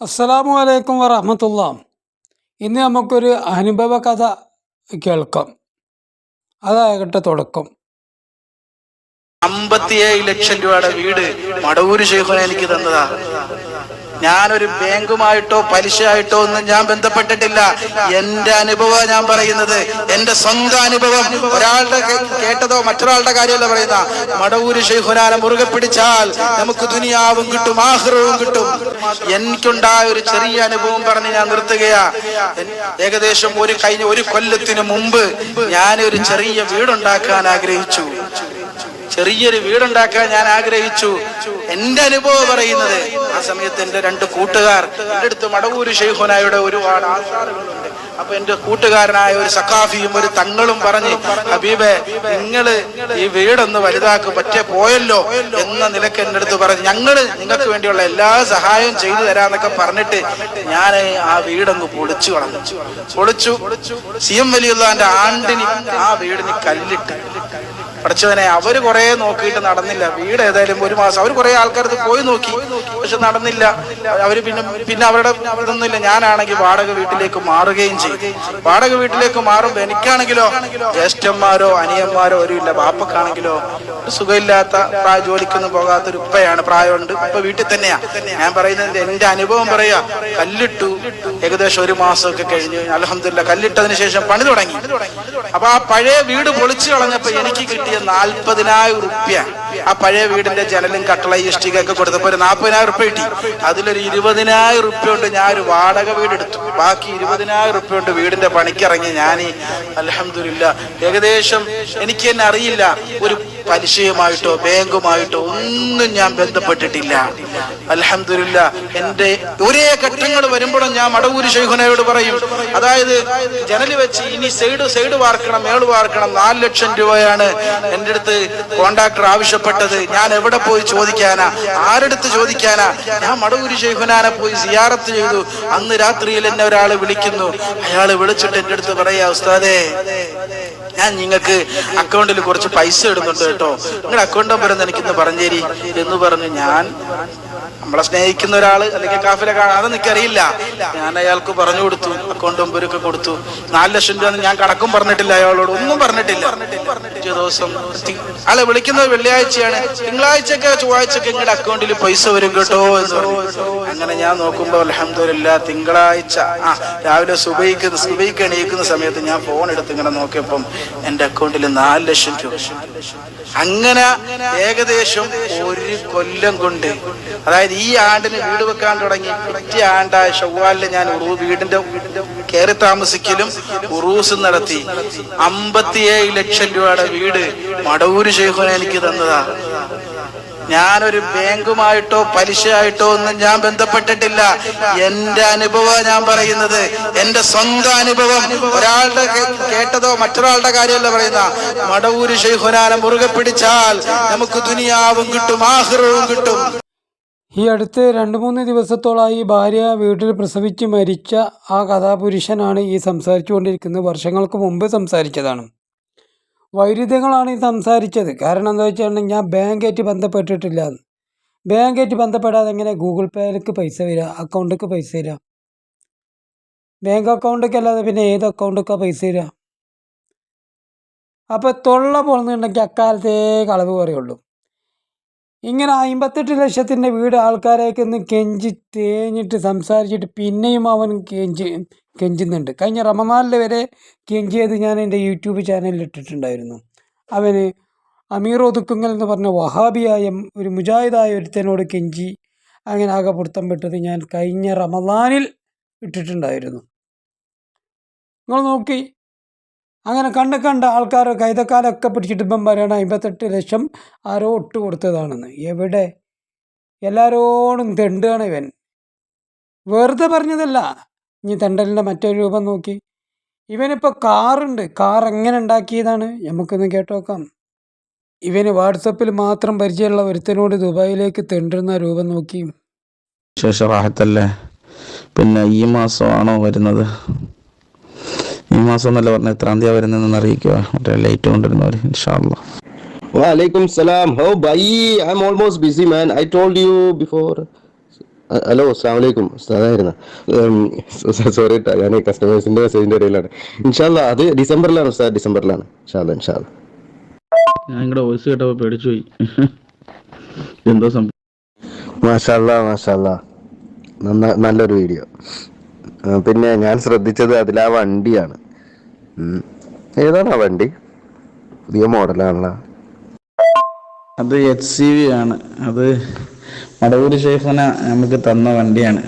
അസ്സലാമു അലൈക്കും വറഹമത്തുള്ള ഇന്ന് നമുക്കൊരു അനുഭവ കഥ കേൾക്കാം. അതാകട്ടെ തുടക്കം. അമ്പത്തിയേഴ് ലക്ഷം രൂപയുടെ വീട് മടവൂര് ശേഖരൻ എനിക്ക് തന്നതാ. ഞാനൊരു ബാങ്കുമായിട്ടോ പലിശയായിട്ടോ ഒന്നും ഞാൻ ബന്ധപ്പെട്ടിട്ടില്ല. എന്റെ അനുഭവം ഞാൻ പറയുന്നത് എന്റെ സ്വന്തം അനുഭവം. ഒരാളുടെ കേട്ടതോ മറ്റൊരാളുടെ കാര്യമല്ല പറയുന്ന മടവൂര് ശൈഖുനാനെ മുറുകെ പിടിച്ചാൽ നമുക്ക് ദുനിയാവും കിട്ടും ആഹ്റവും കിട്ടും. എനിക്കുണ്ടായ ഒരു ചെറിയ അനുഭവം പറഞ്ഞ് ഞാൻ നിർത്തുകയാ. ഏകദേശം ഒരു കഴിഞ്ഞ ഒരു കൊല്ലത്തിന് മുമ്പ് ഞാൻ ഒരു ചെറിയ വീടുണ്ടാക്കാൻ ആഗ്രഹിച്ചു. ചെറിയൊരു വീടുണ്ടാക്കാൻ ഞാൻ ആഗ്രഹിച്ചു. എന്റെ അനുഭവം പറയുന്നത് ആ സമയത്ത് എന്റെ രണ്ട് കൂട്ടുകാർ എന്റെ അടുത്ത് മടവൂര് ഷെയ്ഖുനായുടെ ഒരുപാട് ആചാരങ്ങളുണ്ട് അപ്പൊ എന്റെ കൂട്ടുകാരനായ ഒരു സഖാഫിയും ഒരു തങ്ങളും പറഞ്ഞ് ഹബീബെ നിങ്ങൾ ഈ വീടൊന്ന് വലുതാക്കും പറ്റേ പോയല്ലോ എന്ന നിലയ്ക്ക് എന്റെ അടുത്ത് പറഞ്ഞു ഞങ്ങൾ നിങ്ങൾക്ക് വേണ്ടിയുള്ള എല്ലാ സഹായവും ചെയ്തു തരാന്നൊക്കെ പറഞ്ഞിട്ട് ഞാൻ ആ വീടങ്ങ് പൊളിച്ചു കളഞ്ഞു. പൊളിച്ചു. സി എം വലിയുള്ള ആണ്ടിന് ആ വീടിന് കല്ലിട്ട്. പഠിച്ചവനെ അവർ കുറെ നോക്കിയിട്ട് നടന്നില്ല. വീട് ഏതായാലും ഒരു മാസം അവർ കുറെ ആൾക്കാർ പോയി നോക്കി. പക്ഷെ നടന്നില്ല. അവർ പിന്നെ പിന്നെ അവരുടെ ഇതൊന്നുമില്ല. ഞാനാണെങ്കിൽ വാടക വീട്ടിലേക്ക് മാറുകയും ചെയ്തു വാടക വീട്ടിലേക്ക് മാറുമ്പോ എനിക്കാണെങ്കിലോ ജ്യേഷ്ഠന്മാരോ അനിയന്മാരോ ഒരു ഇല്ല. ബാപ്പക്കാണെങ്കിലോ സുഖമില്ലാത്ത പ്രായ ജോലിക്കൊന്നും പോകാത്ത ഒരു ഉപ്പയാണ്. പ്രായമുണ്ട്. ഇപ്പൊ വീട്ടിൽ തന്നെയാ. ഞാൻ പറയുന്നത് എന്റെ അനുഭവം പറയാ. കല്ലിട്ടു ഏകദേശം ഒരു മാസമൊക്കെ കഴിഞ്ഞ് അലഹമില്ല കല്ലിട്ടതിന് ശേഷം പണി തുടങ്ങി. അപ്പൊ ആ പഴയ വീട് പൊളിച്ചു കളഞ്ഞപ്പോ എനിക്ക് കിട്ടിയ നാൽപ്പതിനായിരം റുപ്യ. ആ പഴയ വീടിന്റെ ജനലും കട്ടള ഇഷ്ടിക ഒക്കെ കൊടുത്തപ്പോ ഒരു നാൽപ്പതിനായിരം റുപ്യ കിട്ടി. അതിലൊരു ഇരുപതിനായിരം റുപ്യ കൊണ്ട് ഞാൻ ഒരു വാടക വീട് എടുത്തു. ബാക്കി ഇരുപതിനായിരം റുപ്യ കൊണ്ട് വീടിന്റെ പണിക്കിറങ്ങി ഞാൻ അലഹമില്ല ഏകദേശം എനിക്ക് തന്നെ അറിയില്ല. ഒരു പലിശയുമായിട്ടോ ബാങ്കുമായിട്ടോ ഒന്നും ഞാൻ ബന്ധപ്പെട്ടിട്ടില്ല. അലഹമില്ല എന്റെ ഒരേ ഘട്ടങ്ങൾ വരുമ്പോഴും ഞാൻ മടവൂര് ശൈഖുനയോട് പറയും. അതായത് ജനൽ വെച്ച് ഇനി സൈഡ് സൈഡ് വാർക്കണം മേൾ വാർക്കണം നാല് ലക്ഷം രൂപയാണ് എന്റെ അടുത്ത് കോണ്ടാക്ടർ ആവശ്യപ്പെട്ടത്. ഞാൻ എവിടെ പോയി ചോദിക്കാനാ? ആരെടുത്ത് ചോദിക്കാനാ? ഞാൻ മടവൂര് ശൈഖുനാനെ പോയി സിയാറത്ത് ചെയ്തു. അന്ന് രാത്രിയിൽ എന്നെ ഒരാൾ വിളിക്കുന്നു. അയാൾ വിളിച്ചിട്ട് എന്റെ അടുത്ത് പറയാ ഉസ്താദേ ഞാൻ നിങ്ങൾക്ക് അക്കൗണ്ടിൽ കുറച്ച് പൈസ ഇടുന്നുണ്ട് കേട്ടോ. നിങ്ങളുടെ അക്കൗണ്ട് നമ്പർ ഒന്ന് എനിക്കിന്ന് പറഞ്ഞേരി എന്ന് പറഞ്ഞു ഞാൻ നമ്മളെ സ്നേഹിക്കുന്ന ഒരാൾ അല്ലെങ്കിൽ കാഫിലെ കാണാൻ അതൊന്നും എനിക്കറിയില്ല ഞാൻ അയാൾക്ക് പറഞ്ഞു കൊടുത്തു അക്കൗണ്ട് നമ്പരൊക്കെ കൊടുത്തു. നാല് ലക്ഷം രൂപ ഞാൻ കടക്കും പറഞ്ഞിട്ടില്ല അയാളോട് ഒന്നും പറഞ്ഞിട്ടില്ല. ദിവസം ആളെ വിളിക്കുന്നത് വെള്ളിയാഴ്ചയാണ്. തിങ്കളാഴ്ചയൊക്കെ ചൊവ്വാഴ്ചയൊക്കെ നിങ്ങളുടെ അക്കൗണ്ടിൽ പൈസ വരും കേട്ടോ എന്ന് പറഞ്ഞു. അങ്ങനെ ഞാൻ നോക്കുമ്പോൾ അലഹമില്ല തിങ്കളാഴ്ച ആ രാവിലെ സുബൈക്ക് സുബൈക്ക് എണീക്കുന്ന സമയത്ത് ഞാൻ ഫോൺ എടുത്ത് ഇങ്ങനെ നോക്കിയപ്പം എന്റെ അക്കൗണ്ടിൽ നാല് ലക്ഷം രൂപ. അങ്ങനെ ഏകദേശം ഒരു കൊല്ലം കൊണ്ട് അതായത് ഈ ആണ്ടിന് വീട് വെക്കാൻ തുടങ്ങി. പിറ്റേ ആണ്ടായ ഷവ്വാലിൽ ഞാൻ ഉറൂ- വീടിന്റെ കയറി താമസിക്കലും ഉറൂസ് നടത്തി. അമ്പത്തിയേഴ് ലക്ഷം രൂപയുടെ വീട് മടവൂര് ശേഖരൻ എനിക്ക് തന്നതാ. ഞാനൊരു ബാങ്കുമായിട്ടോ പലിശയായിട്ടോ ഒന്നും ഞാൻ ബന്ധപ്പെട്ടിട്ടില്ല. എന്റെ അനുഭവം ഞാൻ പറയുന്നത് എന്റെ സ്വന്തം അനുഭവം. ഒരാളുടെ കേട്ടതോ മറ്റൊരാളുടെ കാര്യമല്ല പറയുന്ന മടവൂര് ശൈഖുനാനെ മുറുകെ പിടിച്ചാൽ നമുക്ക് ദുനിയാവും കിട്ടും ആഹ്റവും കിട്ടും. ഈ അടുത്ത് രണ്ട് മൂന്ന് ദിവസത്തോളമായി ഭാര്യ വീട്ടിൽ പ്രസവിച്ച് മരിച്ച ആ കഥാപുരുഷനാണ് ഈ സംസാരിച്ചു കൊണ്ടിരിക്കുന്നത് വർഷങ്ങൾക്ക് മുമ്പ് സംസാരിച്ചതാണ്. വൈരുദ്ധ്യങ്ങളാണ് ഈ സംസാരിച്ചത്. കാരണം എന്താ വെച്ചിട്ടുണ്ടെങ്കിൽ ഞാൻ ബാങ്കായിട്ട് ബന്ധപ്പെട്ടിട്ടില്ല. ബാങ്കായിട്ട് ബന്ധപ്പെടാതെ എങ്ങനെ ഗൂഗിൾ പേയിലേക്ക് പൈസ വരിക അക്കൗണ്ടിലേക്ക് പൈസ വരിക? ബാങ്ക് അക്കൗണ്ടൊക്കെ അല്ലാതെ പിന്നെ ഏത് അക്കൗണ്ടൊക്കെ പൈസ വരിക? അപ്പോൾ തൊള്ള പോകുന്നുണ്ടെങ്കിൽ അക്കാലത്തേ കളവ് പറയുള്ളൂ ഇങ്ങനെ അമ്പത്തെട്ട് ലക്ഷത്തിന്റെ വീട് ആൾക്കാരെയൊക്കെ ഒന്ന് കെഞ്ചി തേഞ്ഞിട്ട് സംസാരിച്ചിട്ട് പിന്നെയും അവൻ കെഞ്ചി കെഞ്ചുന്നുണ്ട്. കഴിഞ്ഞ റമദാനിൽ വരെ കെഞ്ചിയത് ഞാൻ എന്റെ യൂട്യൂബ് ചാനലിൽ ഇട്ടിട്ടുണ്ടായിരുന്നു. അവന് അമീറോ ദുക്കുങ്ങൽ എന്ന് പറഞ്ഞ വഹാബിയായ ഒരു മുജാഹിദായ ഒരുത്തനോട് കെഞ്ചി അങ്ങനെ ആകെ പൊടുത്തം പെട്ടത് ഞാൻ കഴിഞ്ഞ റമദാനിൽ ഇട്ടിട്ടുണ്ടായിരുന്നു. നിങ്ങൾ നോക്കി അങ്ങനെ കണ്ട കണ്ട ആൾക്കാർ കൈതക്കാലൊക്കെ പിടിച്ചിട്ട് ഇപ്പം പറയണ അമ്പത്തെട്ട് ലക്ഷം ആരോ ഒട്ട് കൊടുത്തതാണെന്ന്. എവിടെ? എല്ലാരോടും തെണ്ടുകയാണ് ഇവൻ. വെറുതെ പറഞ്ഞതല്ല. ഇനി തെണ്ടലിന്റെ മറ്റൊരു രൂപം നോക്കി. ഇവനിപ്പോൾ കാറുണ്ട്. കാർ എങ്ങനെ ഉണ്ടാക്കിയതാണ്? നമുക്കൊന്ന് കേട്ടോക്കാം ഇവന് വാട്സപ്പിൽ മാത്രം പരിചയമുള്ള ഒരുത്തനോട് ദുബായിലേക്ക് തെണ്ടുന്ന രൂപം നോക്കി. ശേഷം റാഹത്തല്ലേ? പിന്നെ ഈ മാസമാണോ വരുന്നത്? ഈ മാസം എന്നല്ല പറഞ്ഞ എത്രാം തീയതി വരുന്നതെന്ന് അറിയിക്കുക. മറ്റേ ലൈറ്റ് കൊണ്ടിരുന്നവർ ഇൻഷാല്ല വലൈക്കും സലാം. ഹോ bye. I am almost busy man I told you before hello അസ്സാം വലൈക്കും ഉസ്താദായിരുന്നു സോറി കേട്ടോ ഞാൻ കസ്റ്റമേഴ്സിന്റെ മെസ്സേജിന്റെ ഇടയിലാണ്. ഇൻഷാല്ല അത് ഡിസംബറിലാണ് ഉസ്താദ്. ഡിസംബറിലാണ്. ഇൻഷാല്ല ഇൻഷാല്ല ഞാൻ ഇങ്ങടെ വോയിസ് കേട്ടപ്പോൾ പേടിച്ചു പോയി എന്തോ സംഭവം മാഷാല്ല മാഷാല്ല. നന്ന നല്ലൊരു വീഡിയോ പിന്നെ ഞാൻ ശ്രദ്ധിച്ചത് അതിൽ ആ വണ്ടിയാണ്. ഏതാണ് ആ വണ്ടി? പുതിയ മോഡലാണല്ലോ. അത് എച്ച് സി വി ആണ്. അത് മടവൂര് ഷെയ്ഫന നമുക്ക് തന്ന വണ്ടിയാണ്.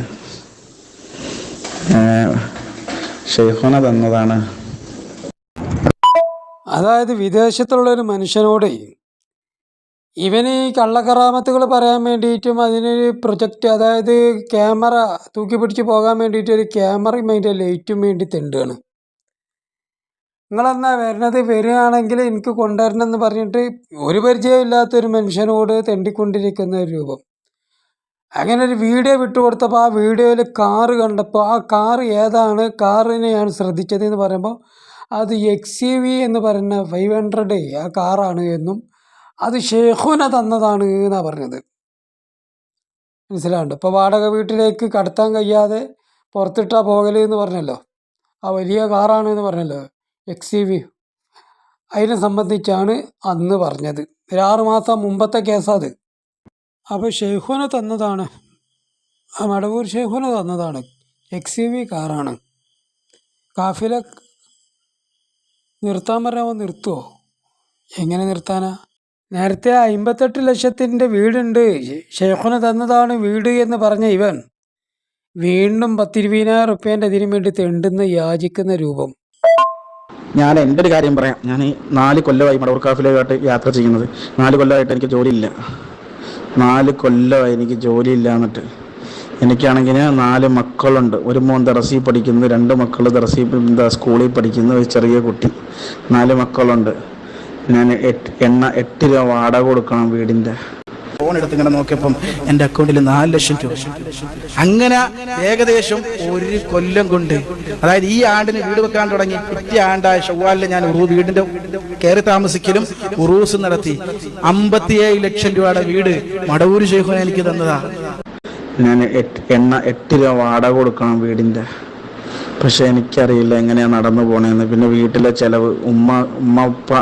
ഷെയ്ഫന തന്നതാണ്. അതായത് വിദേശത്തുള്ള ഒരു മനുഷ്യനോട് ഇവന് ഈ കള്ളക്കറാമത്തുകൾ പറയാൻ വേണ്ടിയിട്ടും അതിനൊരു പ്രൊജക്റ്റ് അതായത് ക്യാമറ തൂക്കി പിടിച്ച് പോകാൻ വേണ്ടിയിട്ട് ഒരു ക്യാമറയും അതിന്റെ ലൈറ്റും വേണ്ടി തെണ്ടുകയാണ് നിങ്ങളെന്നാ വരണത്? വരികയാണെങ്കിൽ എനിക്ക് കൊണ്ടുവരണം എന്ന് പറഞ്ഞിട്ട് ഒരു പരിചയമില്ലാത്തൊരു മനുഷ്യനോട് തെണ്ടിക്കൊണ്ടിരിക്കുന്ന ഒരു രൂപം. അങ്ങനെ ഒരു വീഡിയോ വിട്ടുകൊടുത്തപ്പോൾ ആ വീഡിയോയിൽ കാറ് കണ്ടപ്പോൾ ആ കാറ് ഏതാണ്? കാറിനെയാണ് ശ്രദ്ധിച്ചത് എന്ന് പറയുമ്പോൾ അത് എക്സ് യു വി എന്ന് പറയുന്ന ഫൈവ് ഹൺഡ്രഡ് ആ കാറാണ് എന്നും അത് ഷെയ്ഖുന തന്നതാണ് എന്നാണ് പറഞ്ഞത്. മനസ്സിലാവുണ്ട് ഇപ്പോൾ വാടക വീട്ടിലേക്ക് കടത്താൻ കഴിയാതെ പുറത്തിട്ടാ പോകൽ എന്ന് പറഞ്ഞല്ലോ. ആ വലിയ കാറാണ് എന്ന് പറഞ്ഞല്ലോ. X V. അതിനെ സംബന്ധിച്ചാണ് അന്ന് പറഞ്ഞത്. ഒരു ആറ് മാസം മുമ്പത്തെ കേസാത്. അപ്പോൾ ഷെയ്ഖുന തന്നതാണ്. ആ മടവൂർ ഷെയ്ഖുന തന്നതാണ്. എക്സ് വി കാറാണ്. കാഫില നിർത്താൻ പറഞ്ഞാൽ നിർത്തുമോ എങ്ങനെ നിർത്താനാ? നേരത്തെ അമ്പത്തെട്ട് ലക്ഷത്തിന്റെ വീടുണ്ട്. ഷെയ്ഖുന തന്നതാണ് വീട് എന്ന് പറഞ്ഞ ഇവൻ വീണ്ടും പത്തിരുപതിനായിരം റുപ്യേന്റെ ഇതിനു വേണ്ടി തെണ്ടുന്ന യാചിക്കുന്ന രൂപം. ഞാൻ എന്റെ ഒരു കാര്യം പറയാം? ഞാൻ നാല് കൊല്ലമായി മടവൂർ കാഫിലേക്കായിട്ട് യാത്ര ചെയ്യുന്നത്. നാല് കൊല്ലമായിട്ട് എനിക്ക് ജോലിയില്ല. നാല് കൊല്ലമായി എനിക്ക് ജോലിയില്ല എന്നിട്ട്. എനിക്കാണെങ്കിൽ നാല് മക്കളുണ്ട്. ഒരു മോൻ ദറസി പഠിക്കുന്നു രണ്ട് മക്കൾ ദറസി സ്കൂളിൽ പഠിക്കുന്നു ഒരു ചെറിയ കുട്ടി. നാല് മക്കളുണ്ട്. ഞാൻ എട്ട് എണ്ണ എട്ട് രൂപ വാടക കൊടുക്കണം വീടിന്റെ. ഫോൺ എടുത്ത് ഇങ്ങനെ നോക്കിയപ്പം എന്റെ അക്കൗണ്ടിൽ നാല് ലക്ഷം രൂപ. അങ്ങനെ ഏകദേശം ഒരു കൊല്ലം കൊണ്ട് അതായത് ഈ ആണ്ടിന് വീട് വെക്കാൻ തുടങ്ങി. പിറ്റേ ആണ്ടായ ഷവ്വാലിൽ ഞാൻ ഉറു വീടിന്റെ കയറി താമസിക്കലും ഉറൂസ് നടത്തി. അമ്പത്തിയേഴ് ലക്ഷം രൂപയുടെ വീട് മടവൂര് ശേഖരൻ എനിക്ക് തന്നതാ. ഞാൻ എണ്ണ എട്ട് രൂപ വാടക കൊടുക്കണം വീടിന്റെ പക്ഷെ എനിക്കറിയില്ല എങ്ങനെയാ നടന്നു പോണേന്ന്. പിന്നെ വീട്ടിലെ ചെലവ് ഉമ്മ ഉമ്മ ഉപ്പ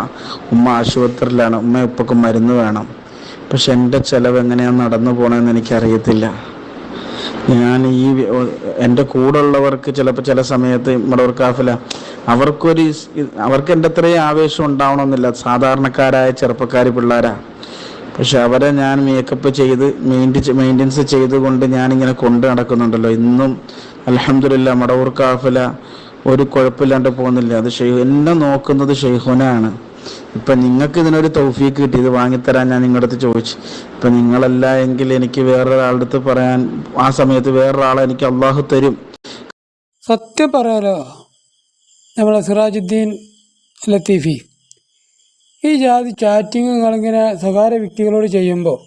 ഉമ്മ ആശുപത്രിയിലാണ്. ഉമ്മ ഉപ്പക്ക് മരുന്ന് വേണം. പക്ഷെ എന്റെ ചിലവ് എങ്ങനെയാണ് നടന്നു പോകണമെന്ന് എനിക്കറിയത്തില്ല. ഞാൻ ഈ എന്റെ കൂടെ ഉള്ളവർക്ക് ചിലപ്പോൾ ചില സമയത്ത് മടവൂർ കാഫില അവർക്കൊരു അവർക്ക് എന്റെ അത്രയും ആവേശം ഉണ്ടാവണമെന്നില്ല. സാധാരണക്കാരായ ചെറുപ്പക്കാർ പിള്ളേരാ. പക്ഷെ അവരെ ഞാൻ മേക്കപ്പ് ചെയ്ത് മെയിന്റ് മെയിന്റെനൻസ് ചെയ്തുകൊണ്ട് ഞാനിങ്ങനെ കൊണ്ട് നടക്കുന്നുണ്ടല്ലോ. ഇന്നും അലഹമില്ല മടവൂർ കാഫില ഒരു കുഴപ്പമില്ലാണ്ട് പോകുന്നില്ല. അത് ഷെയ്ഹു എന്നെ നോക്കുന്നത് ഷെയ്ഹുനാണ് ഇപ്പം നിങ്ങൾക്ക് ഇതിനൊരു തൗഫീക്ക് കിട്ടി ഇത് വാങ്ങിത്തരാൻ ഞാൻ നിങ്ങളുടെ അടുത്ത് ചോദിച്ചു. ഇപ്പം നിങ്ങളല്ല എങ്കിൽ എനിക്ക് വേറൊരാളുടെ അടുത്ത് പറയാൻ ആ സമയത്ത് വേറൊരാളെ എനിക്ക് അള്ളാഹു തരും. സത്യം പറയാലോ നമ്മളെ സിറാജുദ്ദീൻ ലത്തീഫി ഈ ജാതി ചാറ്റിങ് നിങ്ങളിങ്ങനെ സ്വകാര്യ വ്യക്തികളോട് ചെയ്യുമ്പോൾ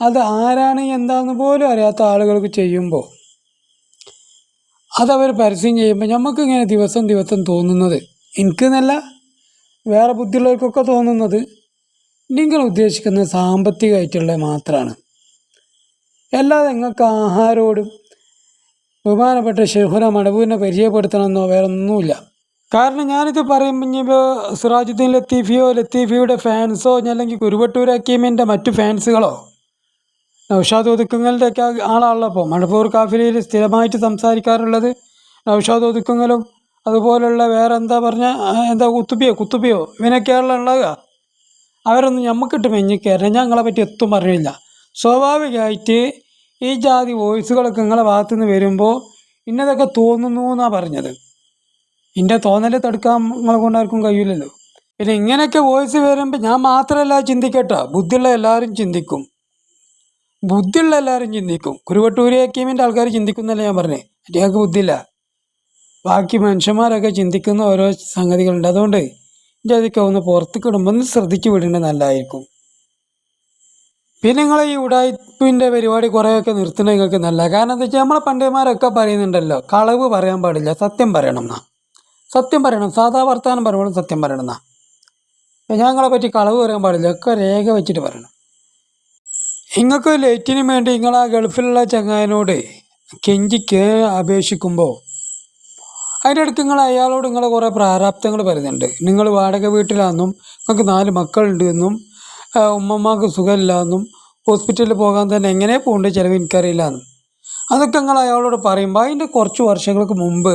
അത് ആരാണ് എന്താണെന്ന് പോലും അറിയാത്ത ആളുകൾക്ക് ചെയ്യുമ്പോൾ അതവർ പരസ്യം ചെയ്യുമ്പോൾ നമുക്കിങ്ങനെ ദിവസം ദിവസം തോന്നുന്നത്. എനിക്കെന്നല്ല വേറെ ബുദ്ധിയുള്ളവർക്കൊക്കെ തോന്നുന്നത് നിങ്ങൾ ഉദ്ദേശിക്കുന്നത് സാമ്പത്തികമായിട്ടുള്ള മാത്രമാണ് അല്ലാതെ നിങ്ങൾക്ക് ആഹാരോടും ബഹുമാനപ്പെട്ട ഷെഹുന മടവൂരിനെ പരിചയപ്പെടുത്തണമെന്നോ വേറെ ഒന്നുമില്ല കാരണം ഞാനിത് പറയുമ്പോൾ ഇനിയിപ്പോൾ സിറാജുദ്ദീൻ ലത്തീഫിയോ ലത്തീഫിയുടെ ഫാൻസോ അല്ലെങ്കിൽ കുരുവട്ടൂർ അക്കീമിന്റെ മറ്റു ഫാൻസുകളോ നൗഷാദ് ഒതുക്കുങ്ങളുടെ ഒക്കെ ആളാണല്ലോ അപ്പോൾ മണപ്പൂർ കാഫിലയിൽ സ്ഥിരമായിട്ട് സംസാരിക്കാറുള്ളത് നൗഷാദ് ഒതുക്കുങ്ങലും അതുപോലുള്ള വേറെ എന്താ പറഞ്ഞ എന്താ കുത്തുപ്പിയോ കുത്തുപ്പിയോ? ഇവനൊക്കെയാണല്ലോ ഉണ്ടാകുക അവരൊന്നും ഞമ്മക്കിട്ട് മെഞ്ഞിക്കയറില്ല ഞങ്ങളെ പറ്റി എത്തും പറഞ്ഞില്ല സ്വാഭാവികമായിട്ട് ഈ ജാതി വോയിസുകളൊക്കെ നിങ്ങളെ ഭാഗത്തു നിന്ന് വരുമ്പോൾ ഇന്നതൊക്കെ തോന്നുന്നു എന്നാണ് പറഞ്ഞത്. ഇന്റെ തോന്നൽ തടുക്കാൻ നിങ്ങളെ കൊണ്ടാർക്കും കഴിയില്ലല്ലോ പിന്നെ ഇങ്ങനെയൊക്കെ വോയിസ് വരുമ്പോൾ ഞാൻ മാത്രമല്ല ചിന്തിക്കട്ടോ. ബുദ്ധിയുള്ള എല്ലാവരും ചിന്തിക്കും. ബുദ്ധിയുള്ള എല്ലാവരും ചിന്തിക്കും. കുരുവട്ടൂരി ഹക്കീമിന്റെ ആൾക്കാർ ചിന്തിക്കുന്നല്ലേ ഞാൻ പറഞ്ഞേ. അടിയാൾക്ക് ബുദ്ധിയില്ല. ബാക്കി മനുഷ്യന്മാരൊക്കെ ചിന്തിക്കുന്ന ഓരോ സംഗതികളുണ്ട്. അതുകൊണ്ട് ജാതിക്ക് ഒന്ന് പുറത്തേക്ക് ഇടുമ്പോൾ ഒന്ന് ശ്രദ്ധിച്ച് വിടേണ്ടത് നല്ലതായിരിക്കും. പിന്നെ നിങ്ങൾ ഈ ഉടായ്പിന്റെ പരിപാടി കുറേയൊക്കെ നിർത്തുന്നത് നിങ്ങൾക്ക് നല്ല കാരണം എന്താ വെച്ചാൽ നമ്മളെ പണ്ടന്മാരൊക്കെ പറയുന്നുണ്ടല്ലോ കളവ് പറയാൻ പാടില്ല സത്യം പറയണം എന്നാ സത്യം പറയണം സാധാ വർത്താനം പറയുമ്പോൾ സത്യം പറയണം എന്നാ ഞങ്ങളെ പറ്റി കളവ് പറയാൻ പാടില്ല ഒക്കെ രേഖ വെച്ചിട്ട് പറയണം. നിങ്ങൾക്ക് ലൈറ്റിന് വേണ്ടി നിങ്ങൾ ആ ഗൾഫിലുള്ള ചങ്ങായനോട് കെഞ്ചിക്ക് അപേക്ഷിക്കുമ്പോൾ അതിന്റെ ഇടയ്ക്ക് നിങ്ങൾ അയാളോട് നിങ്ങളെ കുറേ പ്രാരാബ്ദങ്ങൾ പറയുന്നുണ്ട്. നിങ്ങൾ വാടക വീട്ടിലാണെന്നും നിങ്ങൾക്ക് നാല് മക്കളുണ്ട് എന്നും ഉമ്മമാർക്ക് സുഖമില്ല എന്നും ഹോസ്പിറ്റലിൽ പോകാൻ തന്നെ എങ്ങനെ പോകേണ്ട ചിലവ് എനിക്കറിയില്ല എന്നും. അതൊക്കെ നിങ്ങൾ അയാളോട് പറയുമ്പോൾ അതിന്റെ കുറച്ച് വർഷങ്ങൾക്ക് മുമ്പ്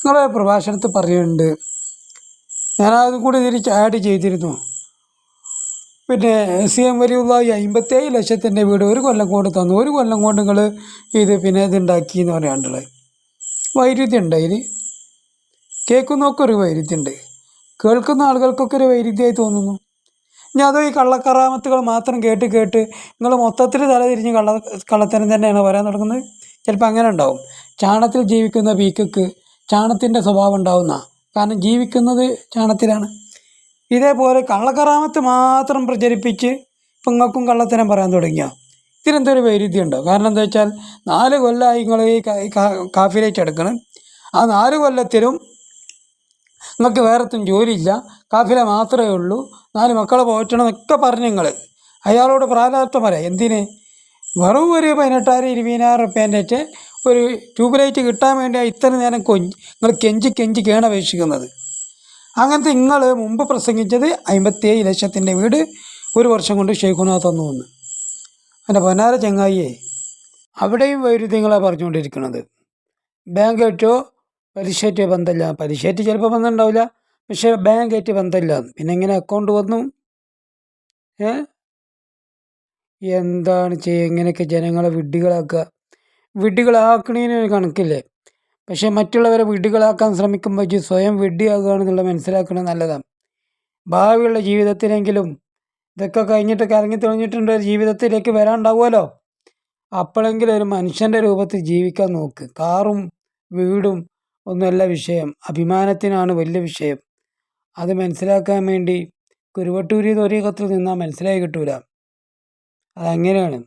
നിങ്ങളെ പ്രഭാഷണത്തിൽ പറയുന്നുണ്ട്. ഞാൻ അതും കൂടി ഇതിൽ ആഡ് ചെയ്തിരുന്നു. പിന്നെ സി എം വലിയുള്ള അമ്പത്തേഴ് ലക്ഷത്തിന്റെ വീട് ഒരു കൊല്ലം കൊണ്ട് തന്നു. ഒരു കൊല്ലം കൊണ്ട് നിങ്ങൾ ഇത് പിന്നെ ഇതുണ്ടാക്കി എന്ന് പറയാണ്ടുള്ളത് വൈരുദ്ധ്യം ഉണ്ട് കേൾക്കുന്നവർക്ക് ഒരു വൈരുദ്ധ്യം ഉണ്ട് കേൾക്കുന്ന ആളുകൾക്കൊക്കെ ഒരു വൈരുദ്ധ്യമായി തോന്നുന്നു. ഇനി അതോ ഈ കള്ളക്കറാമത്തുകൾ മാത്രം കേട്ട് കേട്ട് നിങ്ങൾ മൊത്തത്തിൽ തലതിരിഞ്ഞ് കള്ള കള്ളത്തരം തന്നെയാണ് വരാൻ തുടങ്ങുന്നത്? ചിലപ്പോൾ അങ്ങനെ ഉണ്ടാവും. ചാണത്തിൽ ജീവിക്കുന്ന പീക്കക്ക് ചാണത്തിന്റെ സ്വഭാവം ഉണ്ടാവുന്ന കാരണം ജീവിക്കുന്നത് ചാണത്തിലാണ് ഇതേപോലെ കള്ളക്കറാമത്ത് മാത്രം പ്രചരിപ്പിച്ച് ഇപ്പം നിങ്ങൾക്കും കള്ളത്തരം പറയാൻ തുടങ്ങിയ? ഇതിനെന്തൊരു വൈരുദ്ധ്യം ഉണ്ടോ കാരണം എന്താ വെച്ചാൽ നാല് കൊല്ലമായി നിങ്ങൾ ഈ കാഫിലേറ്റ് എടുക്കണം. ആ നാല് കൊല്ലത്തിലും നിങ്ങൾക്ക് വേറെത്തും ജോലിയില്ല. കാഫില മാത്രമേ ഉള്ളൂ. നാല് മക്കളെ പോറ്റണം എന്നൊക്കെ പറഞ്ഞു നിങ്ങൾ അയാളോട് പ്രാരാബ്ദം പറയാം. എന്തിന്? വെറും ഒരു പതിനെട്ടായിരം ഇരുപതിനായിരം റുപ്യേന്റെ ഒരു ട്യൂബ് ലൈറ്റ് കിട്ടാൻ വേണ്ടി ഇത്ര നേരം കൊഞ്ച് നിങ്ങൾ കെഞ്ചി കെഞ്ചി കേണപേക്ഷിക്കുന്നത്. അങ്ങനത്തെ നിങ്ങൾ മുമ്പ് പ്രസംഗിച്ചത് അമ്പത്തിയേഴ് ലക്ഷത്തിന്റെ വീട് ഒരു വർഷം കൊണ്ട് ഷെയ്ഖുന തന്നു എന്ന്. എന്റെ പൊന്നാര ചങ്ങായിയെ അവിടെയും വൈരുദ്ധ്യങ്ങളാണ് പറഞ്ഞുകൊണ്ടിരിക്കുന്നത് ബാങ്ക് ഏറ്റോ പലിശയായിട്ടോ ബന്ധമില്ല. പലിശയായിട്ട് ചിലപ്പോൾ ബന്ധം ഉണ്ടാവില്ല. പക്ഷേ ഏറ്റ് ബന്ധമില്ല. പിന്നെ എങ്ങനെ അക്കൗണ്ട് വന്നു? ഏ? എന്താണ് ചെയ്യുക ഇങ്ങനെയൊക്കെ ജനങ്ങളെ വിഡ്ഢികളാക്കുക? വിഡ്ഢികളാക്കണേന് ഒരു കണക്കില്ലേ? പക്ഷേ മറ്റുള്ളവരെ വിഡ്ഢികളാക്കാൻ ശ്രമിക്കുമ്പോൾ സ്വയം സ്വയം വിഡ്ഢിയാകുകയാണെന്നുള്ള മനസ്സിലാക്കുന്നത് നല്ലതാണ് ഭാവിയുള്ള ജീവിതത്തിലെങ്കിലും ഇതൊക്കെ കഴിഞ്ഞിട്ട് കറങ്ങി തെളിഞ്ഞിട്ടുണ്ട് ജീവിതത്തിലേക്ക് വരാണ്ടാവുമല്ലോ അപ്പോഴെങ്കിലും ഒരു മനുഷ്യന്റെ രൂപത്തിൽ ജീവിക്കാൻ നോക്ക്. കാറും വീടും ഒന്നുമല്ല വിഷയം. അഭിമാനത്തിനാണ് വലിയ വിഷയം. അത് മനസ്സിലാക്കാൻ വേണ്ടി കുരുവട്ടൂരി തൊരീകത്തിൽ നിന്നാൽ മനസ്സിലായി കിട്ടൂല. അതങ്ങനെയാണ്.